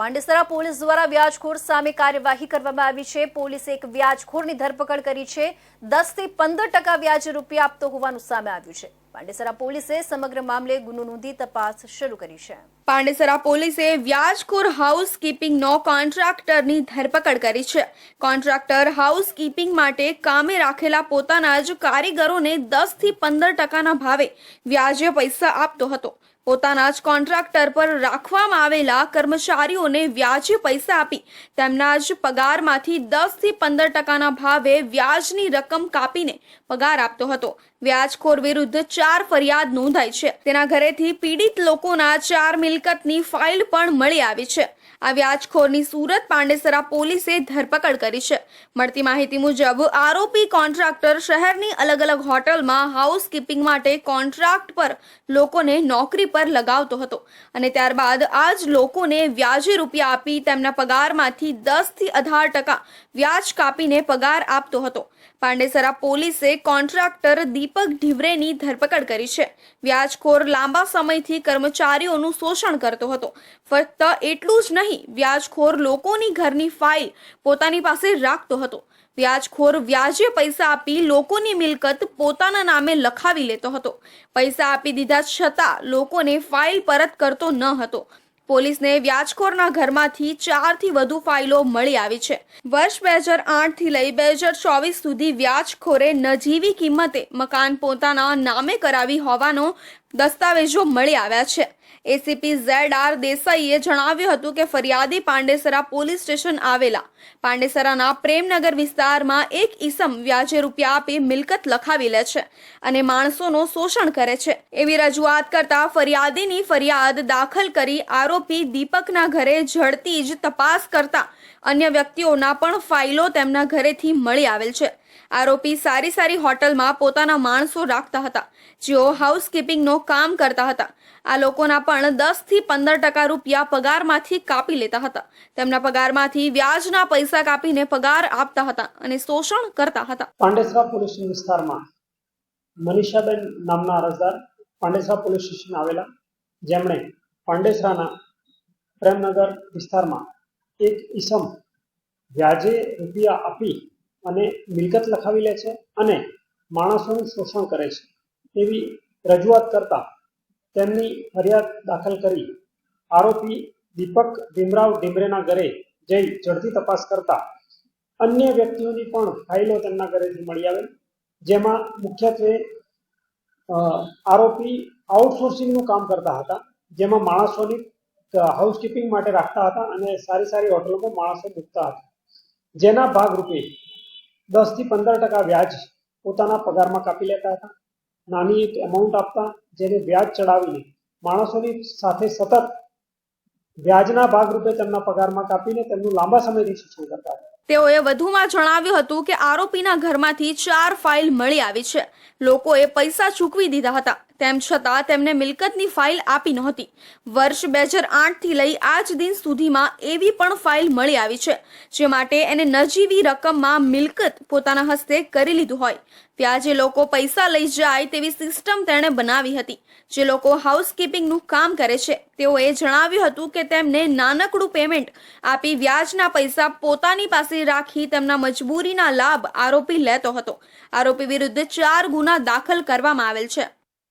Pandesara police દ્વારા વ્યાજખોર સામે કાર્યવાહી કરવામાં આવી છે. પોલીસે એક વ્યાજખોરની ધરપકડ કરી છે. દસથી પંદર ટકા વ્યાજ રૂપિયા આપતો હોવાનું સામે આવ્યું છે. પાંડેસરા પોલીસે સમગ્ર મામલે ગુનો નોંધી તપાસ શરૂ કરી છે. પાંડેસરા પોલીસે વ્યાજખોર હાઉસકીપિંગનો કોન્ટ્રાક્ટરની ધરપકડ કરી છે. કોન્ટ્રાક્ટર હાઉસકીપિંગ માટે કામે રાખેલા પોતાના જ કારીગરોને દસથી પંદર ટકાના ભાવે વ્યાજે પૈસા આપતો હતો. પોતાના જ કોન્ટ્રાક્ટર પર રાખવામાં આવેલા કર્મચારીઓને વ્યાજે પૈસા આપી તેમના જ પગારમાંથી દસથી પંદર ટકાના ભાવે વ્યાજની રકમ કાપીને પગાર આપતો હતો. વ્યાજખોર વિરુદ્ધ ચાર ફરિયાદ નોંધાઈ છે. તેના ઘરેથી પીડિત લોકોના ચાર મિલકતની ફાઇલ પણ મળી આવી છે. આ વ્યાજખોરની સુરત પાંડેસરા પોલીસે ધરપકડ કરી છે. મળતી માહિતી મુજબ, આરોપી કોન્ટ્રાક્ટર શહેરની અલગ અલગ હોટલમાં હાઉસકીપિંગ માટે કોન્ટ્રાક્ટ પર લોકોને નોકરી પર લગાવતો હતો અને ત્યારબાદ આ જ લોકોને વ્યાજે રૂપિયા આપી તેમના પગારમાંથી દસથી અઢાર ટકા વ્યાજ કાપીને પગાર આપતો હતો. પાંડેસરા પોલીસે કોન્ટ્રાક્ટર દીપક ઢીવરેની ધરપકડ કરી છે. વ્યાજખોર લાંબા સમયથી કર્મચારીઓનું શોષણ કરતો હતો. ફક્ત એટલું જ નહીં, વ્યાજખોર લોકોની ઘરની ફાઇલ પોતાની પાસે રાખતો હતો. વ્યાજખોર વ્યાજે પૈસા આપી લોકોની મિલકત પોતાના નામે લખાવી લેતો હતો. પૈસા આપી દીધા છતાં લોકોને ફાઇલ પરત કરતો ન હતો. પોલીસને વ્યાજખોરના ઘરમાંથી ચારથી વધુ ફાઇલો મળી આવી છે. વર્ષ બે હજાર આઠથી લઈ બે હજાર ચોવીસ સુધી વ્યાજખોરે નજીવી કિંમતે મકાન પોતાના નામે કરાવી હોવાનો દસ્તાવેજો મળી આવ્યા છે. એસીપી ઝેડ આર દેસાઈએ જણાવ્યું હતું કે ફરિયાદી પાંડેસરા પોલીસ સ્ટેશન આવેલા. પાંડેસરાના પ્રેમનગર વિસ્તારમાં એક ઈસમ વ્યાજે રૂપિયા આપી મિલકત લખાવી લે છે અને માણસોનો શોષણ કરે છે. એવી રજૂઆત કરતા ફરિયાદીની ફરિયાદ દાખલ કરી આરોપી દીપકના ઘરે ઝડતી જ તપાસ કરતા અન્ય વ્યક્તિઓના પણ ફાઇલો તેમના ઘરેથી મળી આવેલ છે. આરોપી સારી સારી હોટલમાં પોતાના માણસો રાખતા હતા. જેઓ હાઉસકીપિંગનો કામ કરતા હતા. આ લોકોના પણ દસથી પંદર ટકા રૂપિયા પગારમાંથી કાપી લેતા હતા. તેમના પગારમાંથી વ્યાજના પૈસા કાપીને પગાર આપતા હતા અને શોષણ કરતા હતા. પાંડેસરા પોલીસ વિસ્તારમાં મનીષાબેન નામના અરજદાર પાંડેસરા પોલીસ સ્ટેશન આવેલા. જેમણે પાંડેસરાના પ્રેમનગર વિસ્તારમાં એક ઈસમ વ્યાજે રૂપિયા આપી અને મિલકત લખાવી લે છે અને માણસોનું શોષણ કરે છે. એવી રજૂઆત કરતા તેમની ફરિયાદ દાખલ કરી આરોપી દીપક ભીમરાવ ડિમરેના ઘરે જઈ ઝડપી તપાસ કરતા અન્ય વ્યક્તિઓની પણ ફાઇલો તેમના ઘરેથી મળી આવેલ જેમાં મુખ્યત્વે આરોપી આઉટસોર્સિંગનું કામ કરતા હતા. જેમાં માણસોની હાઉસકીપિંગ માટે રાખતા હતા અને સારી સારી હોટલોમાં માણસો મૂકતા હતા. જેના ભાગરૂપે દસથી પંદર ટકા વ્યાજ પોતાના પગારમાં કાપી લેતા હતા. નાની એક એમાઉન્ટ આપતા જેને વ્યાજ ચડાવીને માણસોની સાથે સતત વ્યાજના ભાગરૂપે તેમના પગારમાં કાપીને તેમનું લાંબા સમયથી શિક્ષણ કરતા હતા. તેઓએ વધુમાં જણાવ્યું હતું કે આરોપીના ઘરમાંથી ચાર ફાઇલ મળી આવી છે. લોકોએ પૈસા ચૂકવી દીધા હતા. તેમ છતાં તેમને મિલકતની ફાઇલ આપી નહોતી. વર્ષ બે હજાર આઠથી લઈ આજ દિન સુધીમાં એવી પણ ફાઇલ મળી આવી છે, જે માટે એને નજીવી રકમમાં મિલકત પોતાના હસ્તે કરી લીધું હોય. વ્યાજે લોકો પૈસા લઈ જાય તેવી સિસ્ટમ તેણે બનાવી હતી. જે લોકો હાઉસકીપિંગનું કામ કરે છે, તેઓએ જણાવ્યું હતું કે તેમને નાનકડું પેમેન્ટ આપી વ્યાજના પૈસા પોતાની પાસે રાખી તેમના મજબૂરીના લાભ આરોપી લેતો હતો. આરોપી વિરુદ્ધ ચાર ગુના દાખલ કરવામાં આવેલ છે.